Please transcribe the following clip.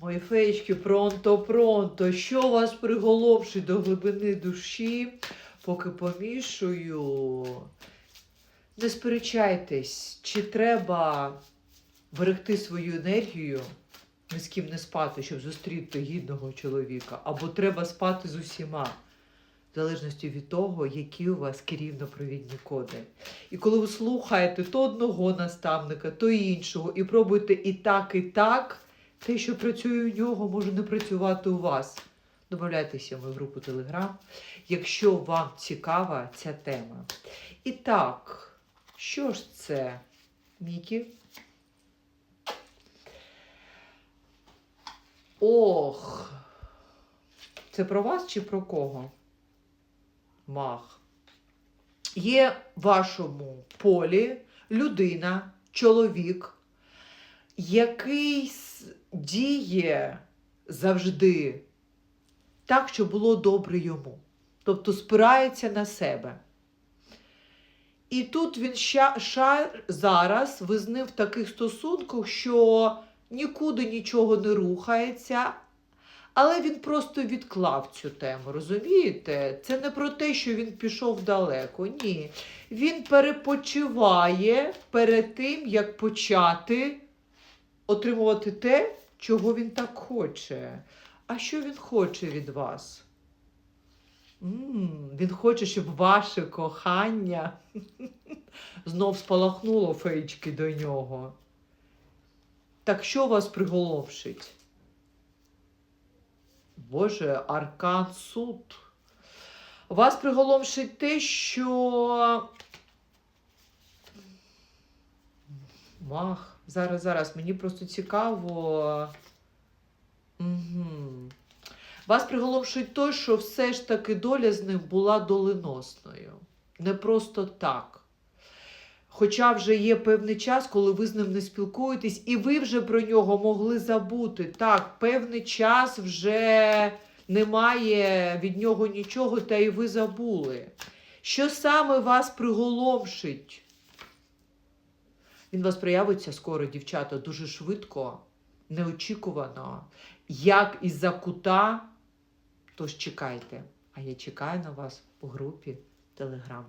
Мої феєчки, пронто-пронто, що вас приголомшить до глибини душі, поки помішую. Не сперечайтесь, чи треба берегти свою енергію, ні з ким не спати, щоб зустріти гідного чоловіка, або треба спати з усіма, в залежності від того, які у вас керівно-провідні коди. І коли ви слухаєте то одного наставника, то іншого, і пробуєте і так, і так, те, що працює у нього, може не працювати у вас. Домовляйтеся в мою групу Телеграм, якщо вам цікава ця тема. І так, що ж це, Мікі? Ох. Це про вас чи про кого? Мах. Є в вашому полі людина, чоловік, який діє завжди так, щоб було добре йому. Тобто спирається на себе. І тут він ща, ша, зараз ви з ним в таких стосунках, що нікуди нічого не рухається, але він просто відклав цю тему. Розумієте? Це не про те, що він пішов далеко. Ні. Він перепочиває перед тим, як почати отримувати те, чого він так хоче. А що він хоче від вас? м він хоче, щоб ваше кохання знов спалахнуло феєчки до нього. Так що вас приголомшить? Боже, аркан суд. Вас приголомшить те, що. Мах, зараз, зараз, мені просто цікаво. Угу. Вас приголомшить те, що все ж таки доля з ним була доленосною. Не просто так. Хоча вже є певний час, коли ви з ним не спілкуєтесь, і ви вже про нього могли забути. Так, певний час вже немає від нього нічого, та й ви забули. Що саме вас приголомшить? Він вас проявиться скоро, дівчата, дуже швидко, неочікувано, як із-за кута. Тож чекайте. А я чекаю на вас у групі Телеграм.